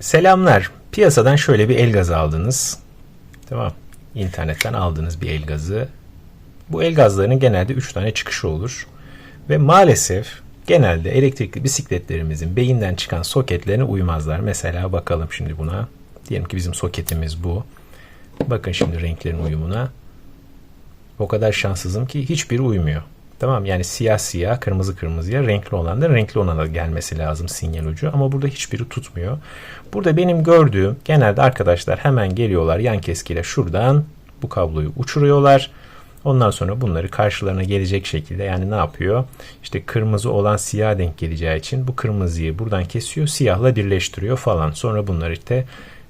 Selamlar. Piyasadan şöyle bir el gazı aldınız. Tamam. İnternetten aldığınız bir el gazı. Bu el gazlarının genelde 3 tane çıkışı olur. Ve maalesef genelde elektrikli bisikletlerimizin beyinden çıkan soketlerine uymazlar. Mesela bakalım şimdi buna. Diyelim ki bizim soketimiz bu. Bakın şimdi renklerin uyumuna. O kadar şanssızım ki hiçbiri uymuyor. Tamam yani siyah siyah, kırmızı kırmızıya, renkli olan da renkli ona da gelmesi lazım sinyal ucu. Ama burada hiçbiri tutmuyor. Burada benim gördüğüm genelde arkadaşlar hemen geliyorlar yan keskiyle şuradan bu kabloyu uçuruyorlar. Ondan sonra bunları karşılarına gelecek şekilde yani ne yapıyor? İşte kırmızı olan siyah denk geleceği için bu kırmızıyı buradan kesiyor, siyahla birleştiriyor falan. Sonra bunları işte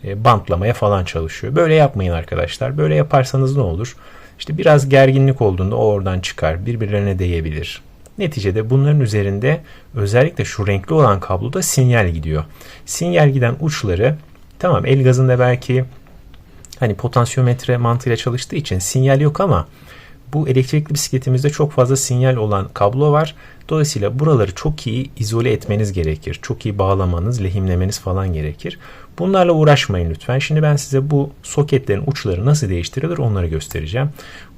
bantlamaya falan çalışıyor. Böyle yapmayın arkadaşlar. Böyle yaparsanız ne olur? İşte biraz gerginlik olduğunda o oradan çıkar, birbirlerine değebilir. Neticede bunların üzerinde özellikle şu renkli olan kabloda sinyal gidiyor. Sinyal giden uçları tamam el gazında belki hani potansiyometre mantığıyla çalıştığı için sinyal yok ama bu elektrikli bisikletimizde çok fazla sinyal olan kablo var. Dolayısıyla buraları çok iyi izole etmeniz gerekir. Çok iyi bağlamanız, lehimlemeniz falan gerekir. Bunlarla uğraşmayın lütfen. Şimdi ben size bu soketlerin uçları nasıl değiştirilir onları göstereceğim.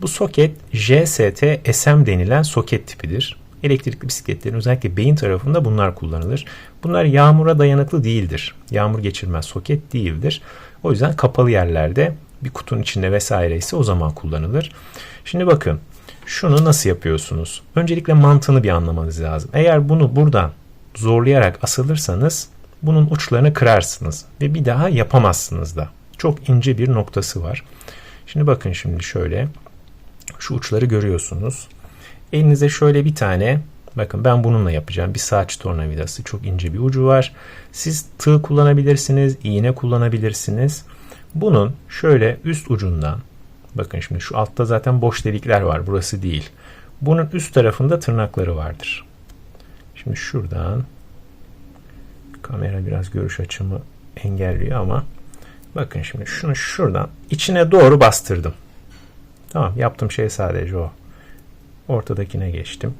Bu soket JST SM denilen soket tipidir. Elektrikli bisikletlerin özellikle beyin tarafında bunlar kullanılır. Bunlar yağmura dayanıklı değildir. Yağmur geçirmez soket değildir. O yüzden kapalı yerlerde bir kutunun içinde vesaire ise o zaman kullanılır. Şimdi bakın şunu nasıl yapıyorsunuz? Öncelikle mantığını bir anlamanız lazım. Eğer bunu buradan zorlayarak asılırsanız bunun uçlarını kırarsınız ve bir daha yapamazsınız da. Çok ince bir noktası var. Şimdi bakın şimdi şöyle şu uçları görüyorsunuz. Elinize şöyle bir tane bakın ben bununla yapacağım. Bir saç tornavidası çok ince bir ucu var. Siz tığ kullanabilirsiniz, iğne kullanabilirsiniz. Bunun şöyle üst ucundan bakın şimdi şu altta zaten boş delikler var. Burası değil. Bunun üst tarafında tırnakları vardır. Şimdi şuradan kamera biraz görüş açımı engelliyor ama bakın şimdi şunu şuradan içine doğru bastırdım. Tamam yaptığım şey sadece o. Ortadakine geçtim.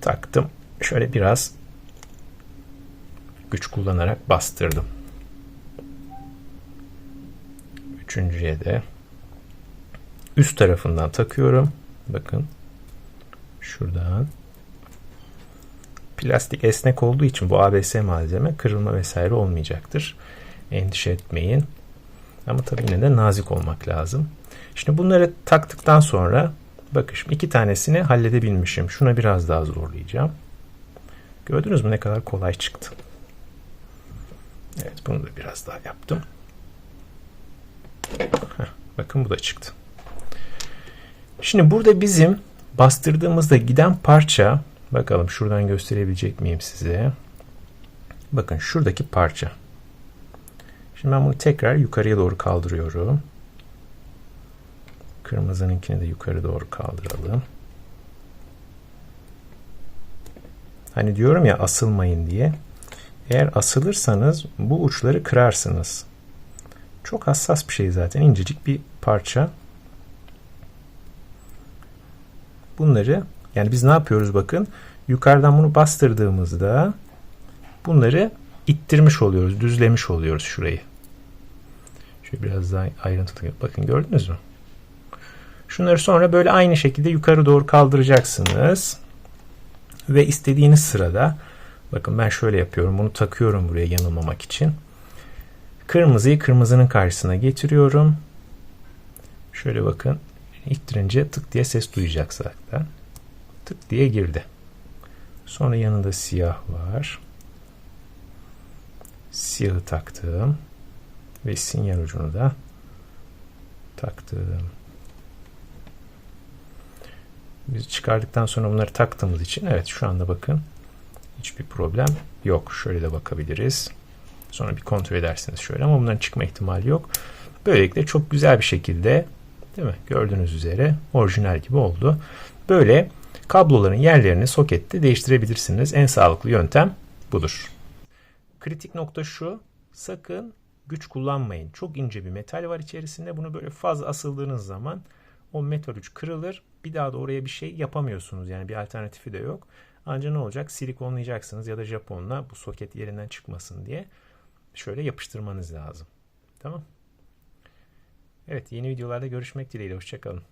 Taktım. Şöyle biraz güç kullanarak bastırdım. Üçüncüye de üst tarafından takıyorum. Bakın şuradan plastik esnek olduğu için bu ABS malzeme kırılma vesaire olmayacaktır. Endişe etmeyin. Ama tabii yine de nazik olmak lazım. Şimdi bunları taktıktan sonra bakın şimdi iki tanesini halledebilmişim. Şuna biraz daha zorlayacağım. Gördünüz mü ne kadar kolay çıktı. Evet bunu da biraz daha yaptım. Heh, bakın bu da çıktı. Şimdi burada bizim bastırdığımızda giden parça bakalım şuradan gösterebilecek miyim size? Bakın şuradaki parça. Şimdi ben bunu tekrar yukarıya doğru kaldırıyorum. Kırmızınınkini de yukarı doğru kaldıralım. Hani diyorum ya asılmayın diye. Eğer asılırsanız bu uçları kırarsınız. Çok hassas bir şey zaten. incecik bir parça. Bunları yani biz ne yapıyoruz bakın. Yukarıdan bunu bastırdığımızda bunları ittirmiş oluyoruz. Düzlemiş oluyoruz şurayı. Şöyle biraz daha ayrıntılı. Bakın gördünüz mü? Şunları sonra böyle aynı şekilde yukarı doğru kaldıracaksınız. Ve istediğiniz sırada bakın ben şöyle yapıyorum. Bunu takıyorum buraya yanılmamak için. Kırmızıyı kırmızının karşısına getiriyorum. Şöyle bakın. İttirince tık diye ses duyacak zaten. Tık diye girdi. Sonra yanında siyah var. Siyahı taktım. Ve sinyal ucunu da taktım. Biz çıkardıktan sonra bunları taktığımız için evet şu anda bakın hiçbir problem yok. Şöyle de bakabiliriz. Sonra bir kontrol edersiniz şöyle ama bunların çıkma ihtimali yok. Böylelikle çok güzel bir şekilde değil mi? Gördüğünüz üzere orijinal gibi oldu. Böyle kabloların yerlerini sokette değiştirebilirsiniz. En sağlıklı yöntem budur. Kritik nokta şu. Sakın güç kullanmayın. Çok ince bir metal var içerisinde. Bunu böyle fazla asıldığınız zaman o metal uç kırılır. Bir daha da oraya bir şey yapamıyorsunuz. Yani bir alternatifi de yok. Ancak ne olacak? Silikonlayacaksınız ya da Japonla bu soket yerinden çıkmasın diye. şöyle yapıştırmanız lazım. Tamam. Evet yeni videolarda görüşmek dileğiyle. Hoşçakalın.